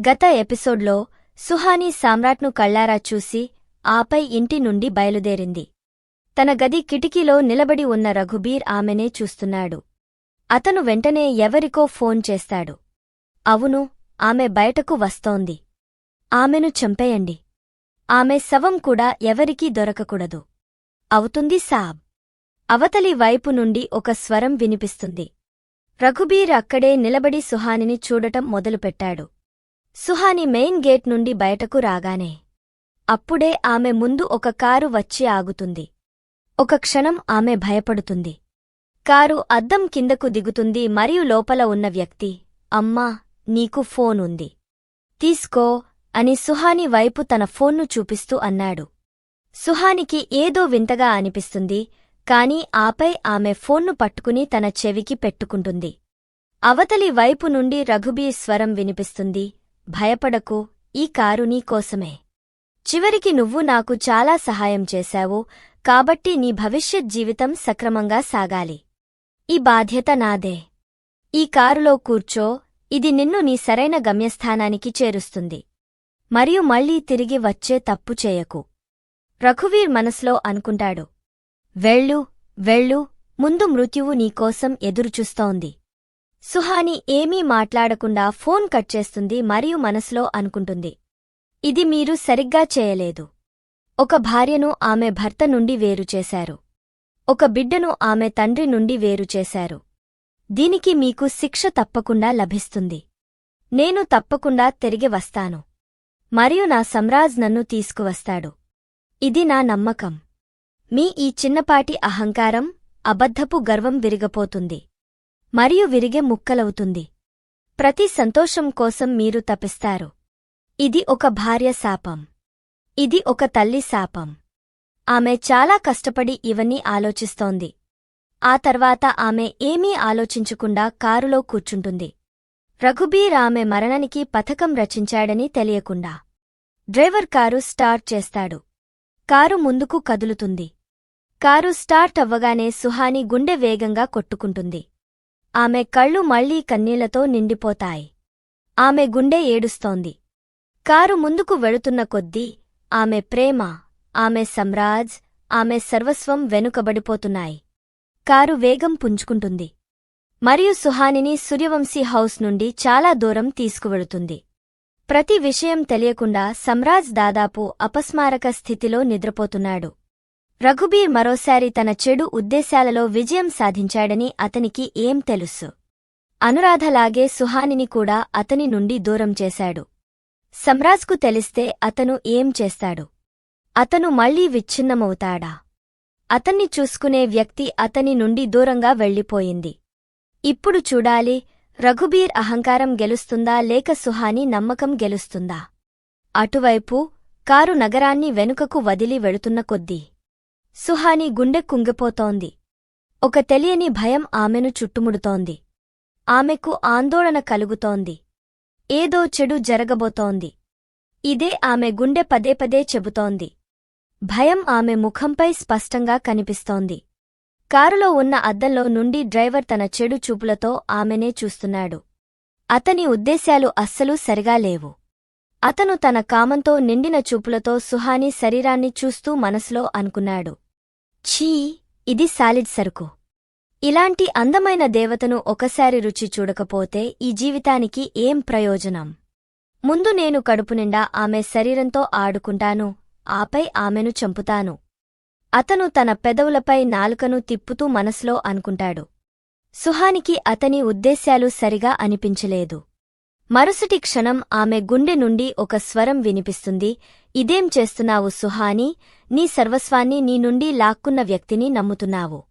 గత ఎపిసోడ్లో సుహాని సామ్రాట్ను కళ్ళారా చూసి ఆపై ఇంటి నుండి బయలుదేరింది. తన గది కిటికీలో నిలబడి ఉన్న రఘుబీర్ ఆమెనే చూస్తున్నాడు. అతను వెంటనే ఎవరికో ఫోన్ చేస్తాడు. అవును ఆమె బయటకు వస్తోంది. ఆమెను చంపేయండి. ఆమె శవం కూడా ఎవరికీ దొరకకూడదు. అవుతుంది సాబ్. అవతలి వైపు నుండి ఒక స్వరం వినిపిస్తుంది. రఘుబీర్ అక్కడే నిలబడి సుహానిని చూడటం మొదలుపెట్టాడు. సుహాని మెయిన్ గేట్ నుండి బయటకు రాగానే అప్పుడే ఆమె ముందు ఒక కారు వచ్చి ఆగుతుంది. ఒక క్షణం ఆమె భయపడుతుంది. కారు అద్దం కిందకు దిగుతుంది మరియు లోపల ఉన్న వ్యక్తి అమ్మా నీకు ఫోన్ ఉంది. తీసుకో అని సుహాని వైపు తన ఫోన్ను చూపిస్తూ అన్నాడు. సుహానికి ఏదో వింతగా అనిపిస్తుంది కాని ఆపై ఆమె ఫోన్ను పట్టుకుని తన చెవికి పెట్టుకుంటుంది. అవతలి వైపు నుండి రఘుబీర్ స్వరం వినిపిస్తుంది భయపడకు ఈ కారు నీకోసమే చివరికి నువ్వు నాకు చాలా సహాయం చేశావు కాబట్టి నీ భవిష్యత్ జీవితం సక్రమంగా సాగాలి. ఈ బాధ్యత నాదే. ఈ కారులో కూర్చో ఇది నిన్ను నీ సరైన గమ్యస్థానానికి చేరుస్తుంది. మరియు మళ్ళీ తిరిగి వచ్చే తప్పు చేయకు. రఘువీర్ మనసులో అనుకుంటాడు. వెళ్ళు వెళ్ళు ముందు మృత్యువు నీకోసం ఎదురుచూస్తోంది. సుహాని ఏమీ మాట్లాడకుండా ఫోన్ కట్ చేస్తుంది మరియు మనసులో అనుకుంటుంది. ఇది మీరు సరిగ్గా చేయలేదు. ఒక భార్యను ఆమె భర్త నుండి వేరుచేశారు ఒక బిడ్డను ఆమె తండ్రి నుండి వేరుచేశారు దీనికి మీకు శిక్ష తప్పకుండా లభిస్తుంది. నేను తప్పకుండా తిరిగి వస్తాను. మరియు నా సమ్రాజ్ నన్ను తీసుకువస్తాడు. ఇది నా నమ్మకం. మీ ఈ చిన్నపాటి అహంకారం అబద్ధపు గర్వం విరిగపోతుంది. మరియు విరిగే ముక్కలవుతుంది. ప్రతి సంతోషం కోసం మీరు తపిస్తారు. ఇది ఒక భార్య శాపం. ఇది ఒక తల్లి శాపం. ఆమె చాలా కష్టపడి ఇవన్నీ ఆలోచిస్తోంది. ఆ తర్వాత ఆమె ఏమీ ఆలోచించకుండా కారులో కూర్చుంటుంది. రఘుబీర్ ఆమె మరణానికి పథకం రచించాడని తెలియకుండా. డ్రైవర్ కారు స్టార్ట్ చేస్తాడు. కారు ముందుకు కదులుతుంది. కారు స్టార్ట్ అవ్వగానే సుహాని గుండె వేగంగా కొట్టుకుంటుంది. ఆమె కళ్ళు మళ్ళీ కన్నీళ్ళతో నిండిపోతాయి. ఆమె గుండె ఏడుస్తోంది. కారు ముందుకు వెళుతున్న కొద్దీ ఆమె ప్రేమ ఆమె సమ్రాజ్ ఆమె సర్వస్వం వెనుకబడిపోతున్నాయి. కారు వేగం పుంజుకుంటుంది. మరియు సుహానిని సూర్యవంశీ హౌస్ నుండి చాలా దూరం తీసుకువెళుతుంది. ప్రతి విషయం తెలియకుండా సమ్రాజ్ దాదాపు అపస్మారక స్థితిలో నిద్రపోతున్నాడు. రఘుబీర్ మరోసారి తన చెడు ఉద్దేశాలలో విజయం సాధించాడని అతనికి ఏం తెలుసు? అనురాధలాగే సుహానిని కూడా అతని నుండి దూరం చేశాడు. సమ్రాజ్కు తెలిస్తే అతను ఏం చేస్తాడు? అతను మళ్ళీ విచ్ఛిన్నమవుతాడా? అతన్ని చూసుకునే వ్యక్తి అతని నుండి దూరంగా వెళ్ళిపోయింది. ఇప్పుడు చూడాలి రఘుబీర్ అహంకారం గెలుస్తుందా లేక సుహాని నమ్మకం గెలుస్తుందా? అటువైపు కారు నగరాన్ని వెనుకకు వదిలి వెళుతున్న కొద్దీ సుహాని గుండె కుంగిపోతోంది. ఒక తెలియని భయం ఆమెను చుట్టుముడుతోంది. ఆమెకు ఆందోళన కలుగుతోంది. ఏదో చెడు జరగబోతోంది. ఇదే ఆమె గుండె పదే పదే చెబుతోంది. భయం ఆమె ముఖంపై స్పష్టంగా కనిపిస్తోంది. కారులో ఉన్న అద్దంలో నుండి డ్రైవర్ తన చెడు చూపులతో ఆమెనే చూస్తున్నాడు. అతని ఉద్దేశ్యాలు అస్సలు సరిగా లేవు. అతను తన కామంతో నిండిన చూపులతో సుహాని శరీరాన్ని చూస్తూ మనసులో అనుకున్నాడు. ఛీ ఇది సాలిడ్ సరుకు. ఇలాంటి అందమైన దేవతను ఒకసారి రుచి చూడకపోతే ఈ జీవితానికి ఏం ప్రయోజనం? ముందు నేను కడుపునిండా ఆమె శరీరంతో ఆడుకుంటాను ఆపై ఆమెను చంపుతాను. అతను తన పెదవులపై నాలుకను తిప్పుతూ మనసులో అనుకుంటాడు. సుహానికి అతని ఉద్దేశ్యాలు సరిగా అనిపించలేదు. మరుసటి క్షణం ఆమె గుండె నుండి ఒక స్వరం వినిపిస్తుంది. ఇదేం చేస్తున్నావు సుహాని? నీ సర్వస్వాన్ని నీ నుండి లాక్కున్న వ్యక్తిని నమ్ముతున్నావు.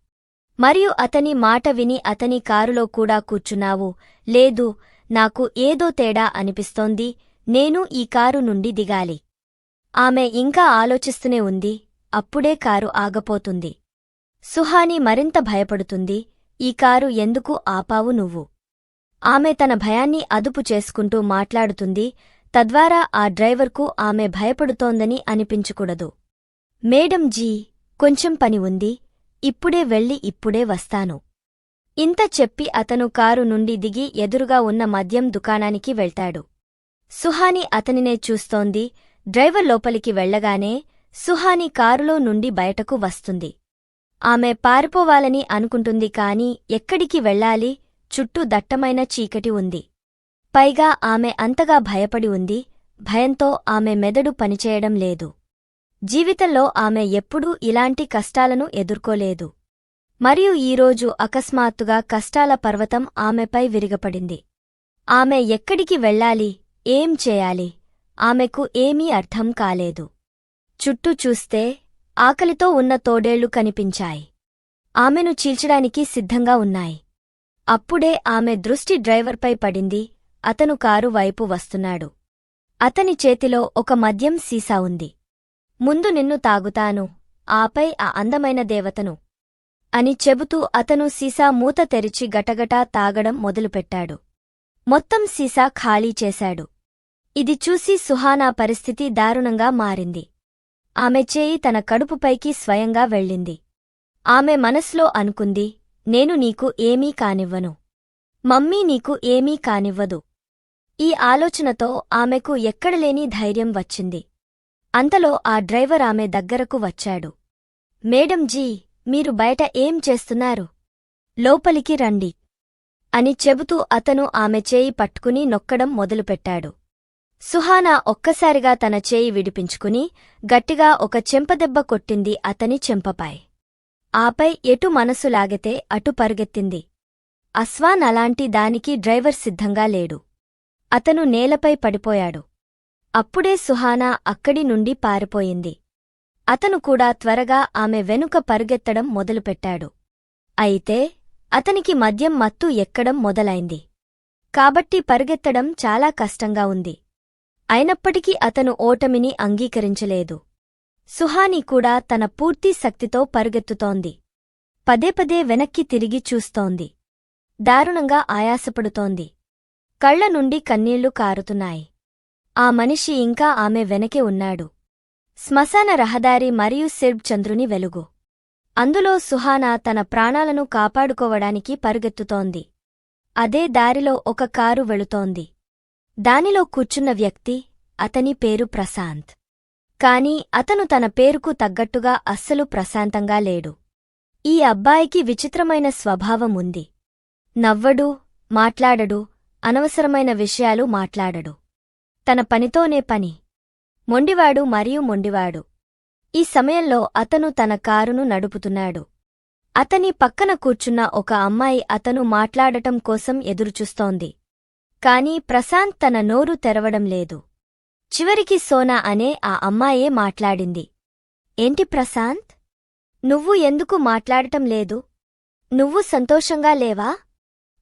మరియు అతని మాట విని అతని కారులో కూడా కూర్చున్నావు. లేదు నాకు ఏదో తేడా అనిపిస్తోంది. నేను ఈ కారు నుండి దిగాలి ఆమె ఇంకా ఆలోచిస్తూనే ఉంది. అప్పుడే కారు ఆగపోతుంది. సుహాని మరింత భయపడుతుంది. ఈ కారు ఎందుకు ఆపావు నువ్వు? ఆమె తన భయాన్ని అదుపు చేసుకుంటూ మాట్లాడుతుంది. తద్వారా ఆ డ్రైవర్కు ఆమె భయపడుతోందని అనిపించకూడదు. మేడం జీ కొంచెం పని ఉంది. ఇప్పుడే వెళ్ళి ఇప్పుడే వస్తాను. ఇంత చెప్పి అతను కారు నుండి దిగి ఎదురుగా ఉన్న మద్యం దుకాణానికి వెళ్తాడు. సుహాని అతనినే చూస్తోంది. డ్రైవర్ లోపలికి వెళ్ళగానే సుహాని కారులో నుండి బయటకు వస్తుంది. ఆమె పారిపోవాలని అనుకుంటుంది కాని ఎక్కడికి వెళ్ళాలి? చుట్టూ దట్టమైన చీకటి ఉంది. పైగా ఆమె అంతగా భయపడి ఉంది. భయంతో ఆమె మెదడు పనిచేయడం లేదు. జీవితంలో ఆమె ఎప్పుడూ ఇలాంటి కష్టాలను ఎదుర్కోలేదు. మరియు ఈరోజు అకస్మాత్తుగా కష్టాల పర్వతం ఆమెపై విరిగపడింది. ఆమె ఎక్కడికి వెళ్ళాలి? ఏం చేయాలి? ఆమెకు ఏమీ అర్థం కాలేదు. చుట్టూ చూస్తే ఆకలితో ఉన్న తోడేళ్ళు కనిపించాయి. ఆమెను చీల్చడానికి సిద్ధంగా ఉన్నాయి. అప్పుడే ఆమె దృష్టి డ్రైవర్పై పడింది. అతను కారు వైపు వస్తున్నాడు. అతని చేతిలో ఒక మద్యం సీసా ఉంది. ముందు నిన్ను తాగుతాను. ఆపై ఆ అందమైన దేవతను అని చెబుతూ అతను సీసా మూత తెరిచి గటగటా తాగడం మొదలుపెట్టాడు. మొత్తం సీసా ఖాళీ చేశాడు. ఇది చూసి సుహానా పరిస్థితి దారుణంగా మారింది. ఆమె చేయి తన కడుపుపైకి స్వయంగా వెళ్ళింది. ఆమె మనస్లో అనుకుంది నేను నీకు ఏమీ కానివ్వను. మమ్మీ నీకు ఏమీ కానివ్వదు. ఈ ఆలోచనతో ఆమెకు ఎక్కడలేని ధైర్యం వచ్చింది. అంతలో ఆ డ్రైవర్ ఆమె దగ్గరకు వచ్చాడు. మేడం జీ మీరు బయట ఏం చేస్తున్నారు? లోపలికి రండి. అని చెబుతూ అతను ఆమె చేయి పట్టుకుని నొక్కడం మొదలుపెట్టాడు. సుహానా ఒక్కసారిగా తన చేయి విడిపించుకుని గట్టిగా ఒక చెంపదెబ్బ కొట్టింది అతని చెంపపై. ఆపై ఎటు మనసు లాగితే అటు పరుగెత్తింది. అస్వాన్ అలాంటి దానికి డ్రైవర్ సిద్ధంగా లేడు. అతను నేలపై పడిపోయాడు. అప్పుడే సుహానా అక్కడి నుండి పారిపోయింది. అతను కూడా త్వరగా ఆమె వెనుక పరుగెత్తడం మొదలుపెట్టాడు. అయితే అతనికి మద్యం మత్తు ఎక్కడం మొదలైంది. కాబట్టి పరుగెత్తడం చాలా కష్టంగా ఉంది. అయినప్పటికీ అతను ఓటమిని అంగీకరించలేదు. సుహాని కూడా తన పూర్తి శక్తితో పరుగెత్తుతోంది. పదే పదే వెనక్కి తిరిగి చూస్తోంది. దారుణంగా ఆయాసపడుతోంది. కళ్ళ నుండి కన్నీళ్ళు కారుతున్నాయి. ఆ మనిషి ఇంకా ఆమె వెనకే ఉన్నాడు. శ్మశాన రహదారి మరియు సిర్బ్ చంద్రుని వెలుగు. అందులో సుహానా తన ప్రాణాలను కాపాడుకోవడానికి పరుగెత్తుతోంది. అదే దారిలో ఒక కారు వెళుతోంది. దానిలో కూర్చున్న వ్యక్తి అతని పేరు ప్రశాంత్. కాని అతను తన పేరుకు తగ్గట్టుగా అస్సలు ప్రశాంతంగా లేడు. ఈ అబ్బాయికి విచిత్రమైన స్వభావం ఉంది. నవ్వడు మాట్లాడడు అనవసరమైన విషయాలు మాట్లాడడు. తన పనితోనే పని. మొండివాడు మరియు మొండివాడు. ఈ సమయంలో అతను తన కారును నడుపుతున్నాడు. అతని పక్కన కూర్చున్న ఒక అమ్మాయి అతను మాట్లాడటం కోసం ఎదురుచూస్తోంది. కాని ప్రశాంత్ తన నోరు తెరవడం లేదు. చివరికి సోనా అనే ఆ అమ్మాయే మాట్లాడింది. ఏంటి ప్రశాంత్? నువ్వు ఎందుకు మాట్లాడటం లేదు? నువ్వు సంతోషంగా లేవా?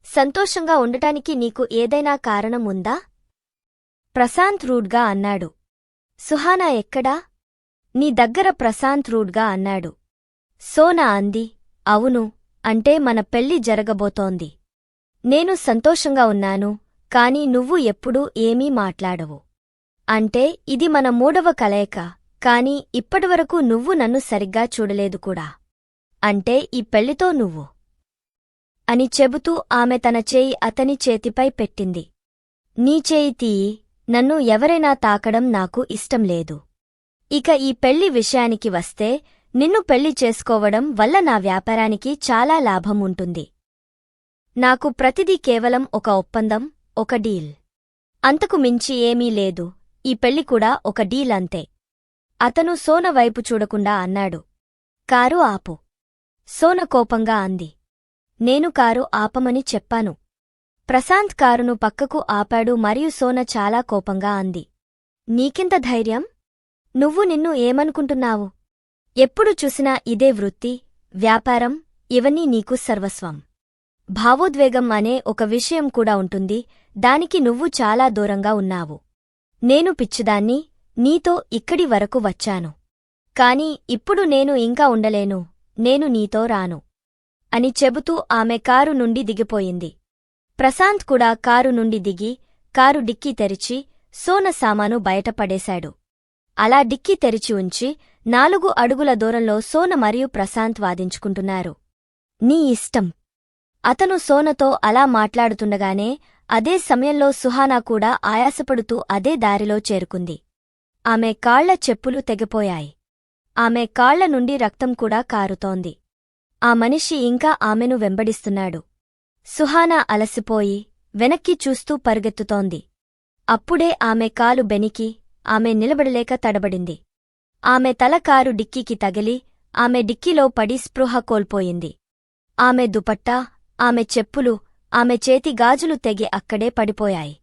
సంతోషంగా ఉండటానికి నీకు ఏదైనా కారణం ఉందా? ప్రశాంత్ రూడ్గా అన్నాడు. సుహానా ఎక్కడా? నీ దగ్గర ప్రశాంత్ రూడ్గా అన్నాడు. సోనా అంది. అవును అంటే మన పెళ్ళి జరగబోతోంది. నేను సంతోషంగా ఉన్నాను కాని నువ్వు ఎప్పుడూ ఏమీ మాట్లాడవు. అంటే ఇది మన మూడవ కలయిక కాని ఇప్పటివరకు నువ్వు నన్ను సరిగ్గా చూడలేదు కూడా. అంటే ఈ పెళ్ళితో నువ్వు. అని చెబుతూ ఆమె తన చేయి అతని చేతిపై పెట్టింది. నీ చేయి తీయి నన్ను ఎవరైనా తాకడం నాకు ఇష్టం లేదు. ఇక ఈ పెళ్ళి విషయానికి వస్తే నిన్ను పెళ్ళి చేసుకోవడం వల్ల నా వ్యాపారానికి చాలా లాభం ఉంటుంది. నాకు ప్రతిదీ కేవలం ఒక ఒప్పందం ఒక డీల్. అంతకు మించి ఏమీ లేదు ఈ పెళ్ళి కూడా ఒక డీల్ అంతే అతను సోన వైపు చూడకుండా అన్నాడు. కారు ఆపు. సోన కోపంగా అంది. నేను కారు ఆపమని చెప్పాను. ప్రశాంత్ కారును పక్కకు ఆపాడు మరియు సోన చాలా కోపంగా అంది. నీకింత ధైర్యం? నువ్వు నిన్ను ఏమనుకుంటున్నావు? ఎప్పుడు చూసినా ఇదే వృత్తి వ్యాపారం ఇవన్నీ నీకు సర్వస్వం. భావోద్వేగం అనే ఒక విషయం కూడా ఉంటుంది. దానికి నువ్వు చాలా దూరంగా ఉన్నావు. నేను పిచ్చిదాన్ని నీతో ఇక్కడి వరకు వచ్చాను. కాని ఇప్పుడు నేను ఇంకా ఉండలేను నేను నీతో రాను. అని చెబుతూ ఆమె కారు నుండి దిగిపోయింది. ప్రశాంత్ కూడా కారు నుండి దిగి కారు డిక్కీ తెరిచి సోన సామాను బయటపడేశాడు. అలా డిక్కీ తెరిచి ఉంచి నాలుగు అడుగుల దూరంలో సోన మరియు ప్రశాంత్ వాదించుకుంటున్నారు. నీ ఇష్టం. అతను సోనతో అలా మాట్లాడుతుండగానే అదే సమయంలో సుహానా కూడా ఆయాసపడుతూ అదే దారిలో చేరుకుంది. ఆమె కాళ్ళ చెప్పులు తెగిపోయాయి. ఆమె కాళ్ళ నుండి రక్తం కూడా కారుతోంది. ఆ మనిషి ఇంకా ఆమెను వెంబడిస్తున్నాడు. సుహానా అలసిపోయి వెనక్కి చూస్తూ పరుగెత్తుతోంది. అప్పుడే ఆమె కాలు బెనికి ఆమె నిలబడలేక తడబడింది. ఆమె తల కారు డిక్కీకి తగిలి ఆమె డిక్కీలో పడి స్పృహ కోల్పోయింది. ఆమె దుపట్టా ఆమె చెప్పులు ఆమె చేతి గాజులు తెగి అక్కడే పడిపోయాయి.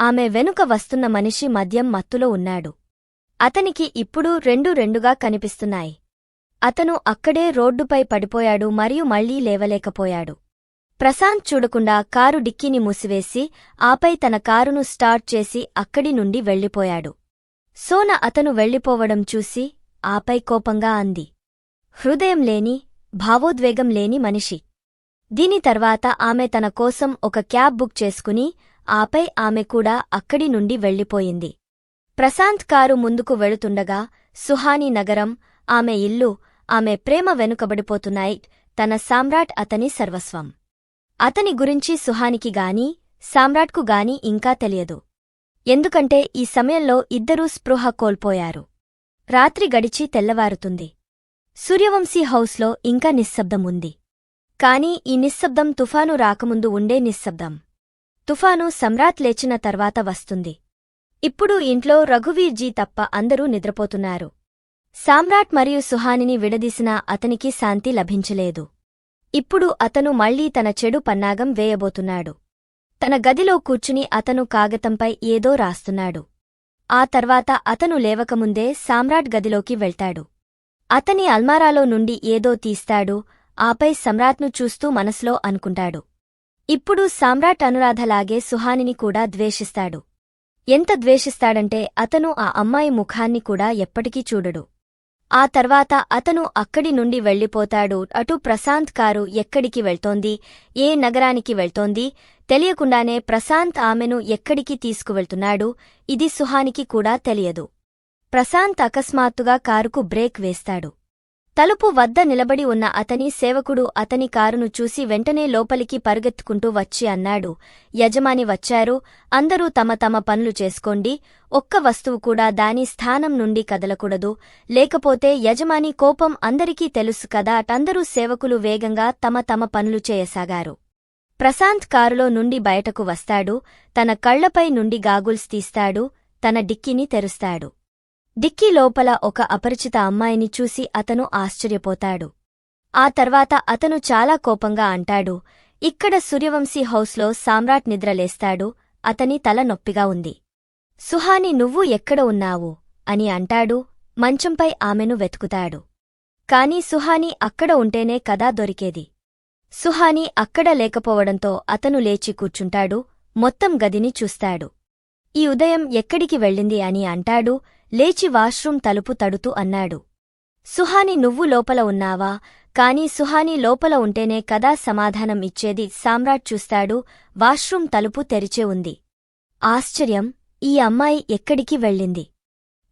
ఆమె వెనుక వస్తున్న మనిషి మద్యం మత్తులో ఉన్నాడు. అతనికి ఇప్పుడు రెండు రెండుగా కనిపిస్తున్నాయి. అతను అక్కడే రోడ్డుపై పడిపోయాడు మరియు మళ్ళీ లేవలేకపోయాడు. ప్రశాంత్ చూడకుండా కారు డిక్కీని మూసివేసి ఆపై తన కారును స్టార్ట్ చేసి అక్కడి నుండి వెళ్ళిపోయాడు. సోన అతను వెళ్ళిపోవడం చూసి ఆపై కోపంగా అంది. హృదయం లేని భావోద్వేగం లేని మనిషి. దీని తర్వాత ఆమె తన కోసం ఒక క్యాబ్ బుక్ చేసుకుని ఆపై ఆమె కూడా అక్కడి నుండి వెళ్ళిపోయింది. ప్రశాంత్ కారు ముందుకు వెళుతుండగా సుహానీ నగరం ఆమె ఇల్లు ఆమె ప్రేమ వెనుకబడిపోతున్నాయి తన సామ్రాట్ అతని సర్వస్వం. అతని గురించి సుహానికి గాని సామ్రాట్కు గాని ఇంకా తెలియదు. ఎందుకంటే ఈ సమయంలో ఇద్దరూ స్పృహ కోల్పోయారు. రాత్రి గడిచి తెల్లవారుతుంది. సూర్యవంశీ హౌస్లో ఇంకా నిశ్శబ్దముంది. కాని ఈ నిశ్శబ్దం తుఫాను రాకముందు ఉండే నిశ్శబ్దం. తుఫాను సమ్రాట్ లేచిన తర్వాత వస్తుంది. ఇప్పుడు ఇంట్లో రఘువీర్జీ తప్ప అందరూ నిద్రపోతున్నారు. సామ్రాట్ మరియు సుహానిని విడదీసినా అతనికి శాంతి లభించలేదు. ఇప్పుడు అతను మళ్ళీ తన చెడు పన్నాగం వేయబోతున్నాడు. తన గదిలో కూర్చుని అతను కాగతంపై ఏదో రాస్తున్నాడు. ఆ తర్వాత అతను లేవకముందే సామ్రాట్ గదిలోకి వెళ్తాడు. అతని అల్మారాలో నుండి ఏదో తీస్తాడు ఆపై సమ్రాట్ను చూస్తూ మనసులో అనుకుంటాడు. ఇప్పుడు సామ్రాట్ అనురాధలాగే సుహానిని కూడా ద్వేషిస్తాడు. ఎంత ద్వేషిస్తాడంటే అతను ఆ అమ్మాయి ముఖాన్ని కూడా ఎప్పటికీ చూడడు. ఆ తర్వాత అతను అక్కడి నుండి వెళ్ళిపోతాడు. అటు ప్రశాంత్ కారు ఎక్కడికి వెళ్తోంది? ఏ నగరానికి వెళ్తోంది? తెలియకుండానే ప్రశాంత్ ఆమెను ఎక్కడికి తీసుకువెళ్తున్నాడు? ఇది సుహానికి కూడా తెలియదు. ప్రశాంత్ అకస్మాత్తుగా కారుకు బ్రేక్ వేస్తాడు. తలుపు వద్ద నిలబడి ఉన్న అతని సేవకుడు అతని కారును చూసి వెంటనే లోపలికి పరుగెత్తుకుంటూ వచ్చి అన్నాడు. యజమాని వచ్చారు. అందరూ తమ తమ పనులు చేసుకోండి. ఒక్క వస్తువు కూడా దాని స్థానం నుండి కదలకూడదు. లేకపోతే యజమాని కోపం అందరికీ తెలుసు కదా. అటందరూ సేవకులు వేగంగా తమ తమ పనులు చేయసాగారు. ప్రశాంత్ కారులో నుండి బయటకు వస్తాడు. తన కళ్ళపై నుండి గాగుల్స్ తీస్తాడు. తన డిక్కిని తెరుస్తాడు. డిక్కీ లోపల ఒక అపరిచిత అమ్మాయిని చూసి అతను ఆశ్చర్యపోతాడు. ఆ తర్వాత అతను చాలా కోపంగా అంటాడు ఇక్కడ సూర్యవంశీ హౌస్లో సామ్రాట్ నిద్రలేస్తాడు అతని తల నొప్పిగా ఉంది. సుహాని నువ్వు ఎక్కడ ఉన్నావు? అని అంటాడు మంచంపై ఆమెను వెతుకుతాడు. కాని సుహాని అక్కడ ఉంటేనే కదా దొరికేది. సుహాని అక్కడ లేకపోవడంతో అతను లేచి కూర్చుంటాడు మొత్తం గదిని చూస్తాడు. ఈ ఉదయం ఎక్కడికి వెళ్ళింది? అని అంటాడు లేచి వాష్రూం తలుపు తడుతూ అన్నాడు. సుహాని నువ్వు లోపల ఉన్నావా? కాని సుహాని లోపల ఉంటేనే కదా సమాధానం ఇచ్చేది? సామ్రాట్ చూస్తాడు వాష్రూం తలుపు తెరిచే ఉంది. ఆశ్చర్యం ఈ అమ్మాయి ఎక్కడికి వెళ్ళింది?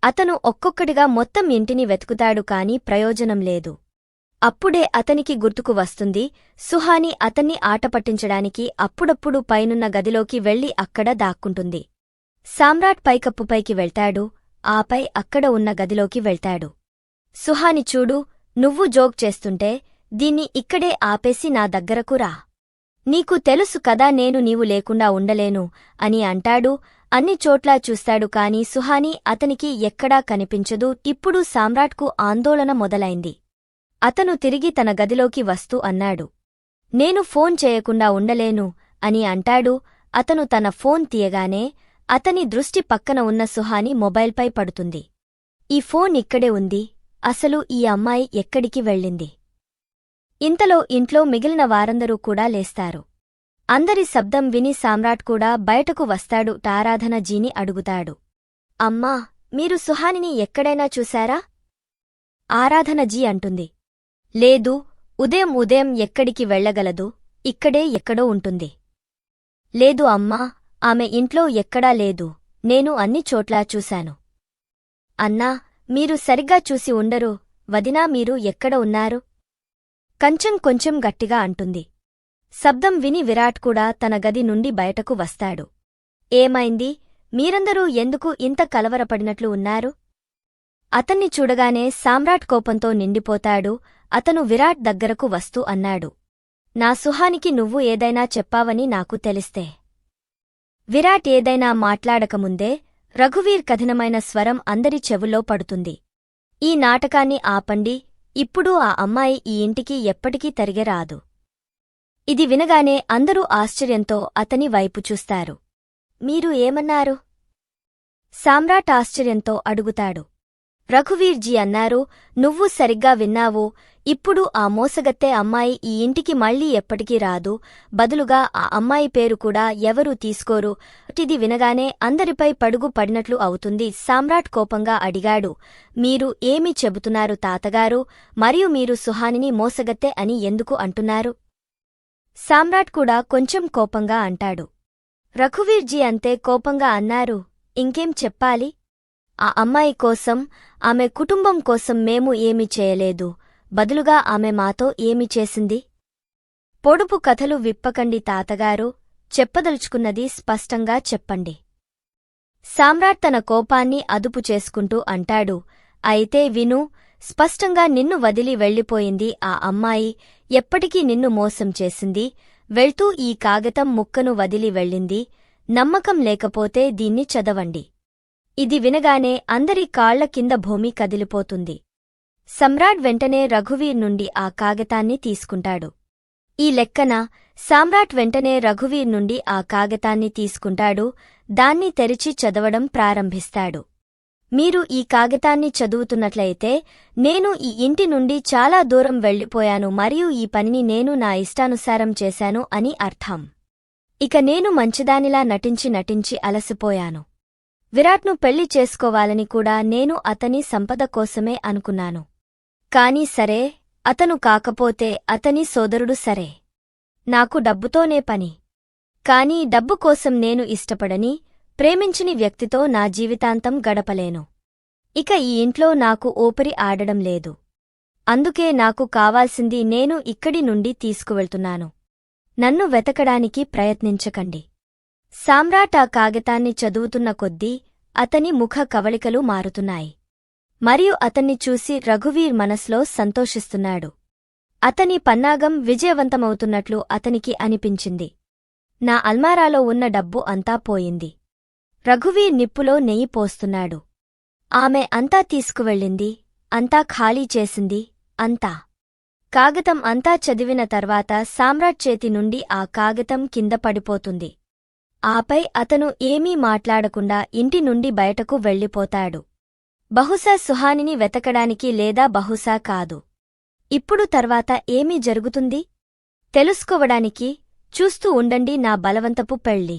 అతను ఒక్కొక్కటిగా మొత్తం ఇంటిని వెతుకుతాడు కాని ప్రయోజనం లేదు. అప్పుడే అతనికి గుర్తుకు వస్తుంది సుహాని అతన్ని ఆటపట్టించడానికి అప్పుడప్పుడు పైనున్న గదిలోకి వెళ్ళి అక్కడ దాక్కుంటుంది. సామ్రాట్ పైకప్పుపైకి వెళ్తాడు ఆపై అక్కడ ఉన్న గదిలోకి వెళ్తాడు. సుహాని చూడు నువ్వు జోక్ చేస్తుంటే దీన్ని ఇక్కడే ఆపేసి నా దగ్గరకు రా. నీకు తెలుసు కదా నేను నీవు లేకుండా ఉండలేను అని అంటాడు అన్ని చోట్లా చూస్తాడు కాని సుహాని అతనికి ఎక్కడా కనిపించదు ఇప్పుడు సామ్రాట్కు ఆందోళన మొదలైంది. అతను తిరిగి తన గదిలోకి వస్తూ అన్నాడు. నేను ఫోన్ చేయకుండా ఉండలేను అని అంటాడు అతను తన ఫోన్ తీయగానే అతని దృష్టి పక్కన ఉన్న సుహాని మొబైల్పై పడుతుంది. ఈ ఫోన్ ఇక్కడే ఉంది. అసలు ఈ అమ్మాయి ఎక్కడికి వెళ్ళింది? ఇంతలో ఇంట్లో మిగిలిన వారందరూ కూడా లేస్తారు. అందరి శబ్దం విని సామ్రాట్ కూడా బయటకు వస్తాడు తారాధన జీని అడుగుతాడు. అమ్మా మీరు సుహానిని ఎక్కడైనా చూశారా? ఆరాధన జీ అంటుంది. లేదు ఉదయం ఉదయం ఎక్కడికి వెళ్ళగలదు? ఇక్కడే ఎక్కడో ఉంటుంది. లేదు అమ్మా ఆమె ఇంట్లో ఎక్కడా లేదు. నేను అన్ని చోట్లా చూశాను. అన్నా మీరు సరిగ్గా చూసి ఉండరు. వదినా మీరు ఎక్కడ ఉన్నారు? కంచెం కొంచెం గట్టిగా అంటుంది. శబ్దం విని విరాట్ కూడా తన గది నుండి బయటకు వస్తాడు. ఏమైంది? మీరందరూ ఎందుకు ఇంత కలవరపడినట్లు ఉన్నారు? అతన్ని చూడగానే సామ్రాట్ కోపంతో నిండిపోతాడు. అతను విరాట్ దగ్గరకు వస్తూ అన్నాడు. నా సుహానికి నువ్వు ఏదైనా చెప్పావని నాకు తెలిస్తే. విరాట్ ఏదైనా మాట్లాడకముందే రఘువీర్ కథనమైన స్వరం అందరి చెవుల్లో పడుతుంది. ఈ నాటకాన్ని ఆపండి ఇప్పుడు ఆ అమ్మాయి ఈ ఇంటికి ఎప్పటికీ తరిగరాదు ఇది వినగానే అందరూ ఆశ్చర్యంతో అతని వైపు చూస్తారు. మీరు ఏమన్నారు? సామ్రాట్ ఆశ్చర్యంతో అడుగుతాడు. రఘువీర్జీ అన్నారు నువ్వు సరిగ్గా విన్నావు. ఇప్పుడు ఆ మోసగత్తె అమ్మాయి ఈ ఇంటికి మళ్ళీ ఎప్పటికీ రాదు. బదులుగా ఆ అమ్మాయి పేరు కూడా ఎవరూ తీసుకోరు. ఇది వినగానే అందరిపై పడుగు పడినట్లు అవుతుంది. సామ్రాట్ కోపంగా అడిగాడు మీరు ఏమి చెబుతున్నారు తాతగారు? మరియు మీరు సుహానిని మోసగత్తె అని ఎందుకు అంటున్నారు? సామ్రాట్ కూడా కొంచెం కోపంగా అంటాడు. రఘువీర్జీ అంతే కోపంగా అన్నారు ఇంకేం చెప్పాలి? ఆ అమ్మాయి కోసం ఆమె కుటుంబం కోసం మేము ఏమీ చేయలేదు. బదులుగా ఆమె మాతో ఏమి చేసింది? పొడుపు కథలు విప్పకండి తాతగారు. చెప్పదలుచుకున్నది స్పష్టంగా చెప్పండి. సామ్రాట్ తన కోపాన్ని అదుపు చేసుకుంటూ అంటాడు. అయితే విను స్పష్టంగా నిన్ను వదిలి వెళ్ళిపోయింది ఆ అమ్మాయి. ఎప్పటికీ నిన్ను మోసం చేసింది. వెళ్తూ ఈ కాగితం ముక్కను వదిలి వెళ్ళింది. నమ్మకం లేకపోతే దీన్ని చదవండి. ఇది వినగానే అందరి కాళ్ళ కింద భూమి కదిలిపోతుంది. సమ్రాట్ వెంటనే రఘువీర్ నుండి ఆ కాగతాన్ని తీసుకుంటాడు. ఈ లెక్కన సామ్రాట్ వెంటనే రఘువీర్ నుండి ఆ కాగతాన్ని తీసుకుంటాడు దాన్ని తెరిచి చదవడం ప్రారంభిస్తాడు. మీరు ఈ కాగతాన్ని చదువుతున్నట్లయితే నేను ఈ ఇంటి నుండి చాలా దూరం వెళ్ళిపోయాను మరియు ఈ పనిని నేను నా ఇష్టానుసారం చేశాను అని అర్థం. ఇక నేను మంచిదానిలా నటించి నటించి అలసిపోయాను. విరాట్ను పెళ్ళి చేసుకోవాలని కూడా నేను అతని సంపద కోసమే అనుకున్నాను. కాని సరే అతను కాకపోతే అతని సోదరుడు సరే. నాకు డబ్బుతోనే పని. కాని డబ్బు కోసం నేను ఇష్టపడని ప్రేమించని వ్యక్తితో నా జీవితాంతం గడపలేను. ఇక ఈ ఇంట్లో నాకు ఓపరి ఆడడం లేదు. అందుకే నాకు కావాల్సింది నేను ఇక్కడి నుండి తీసుకువెళ్తున్నాను. నన్ను వెతకడానికి ప్రయత్నించకండి. సామ్రాట్ ఆ కాగితాన్ని చదువుతున్న కొద్దీ అతని ముఖ కవళికలు మారుతున్నాయి. మరియు అతన్ని చూసి రఘువీర్ మనస్లో సంతోషిస్తున్నాడు. అతని పన్నాగం విజయవంతమవుతున్నట్లు అతనికి అనిపించింది. నా అల్మారాలో ఉన్న డబ్బు అంతా పోయింది. రఘువీర్ నిప్పులో నెయ్యి పోస్తున్నాడు. ఆమె అంతా తీసుకువెళ్ళింది అంతా ఖాళీ చేసింది అంతా. కాగితం అంతా చదివిన తర్వాత సామ్రాట్ చేతి నుండి ఆ కాగితం కింద పడిపోతుంది. ఆపై అతను ఏమీ మాట్లాడకుండా ఇంటి నుండి బయటకు వెళ్ళిపోతాడు. బహుశా సుహానిని వెతకడానికి లేదా బహుశా కాదు. ఇప్పుడు తర్వాత ఏమీ జరుగుతుంది? తెలుసుకోవడానికి చూస్తూ ఉండండి నా బలవంతపు పెళ్ళి.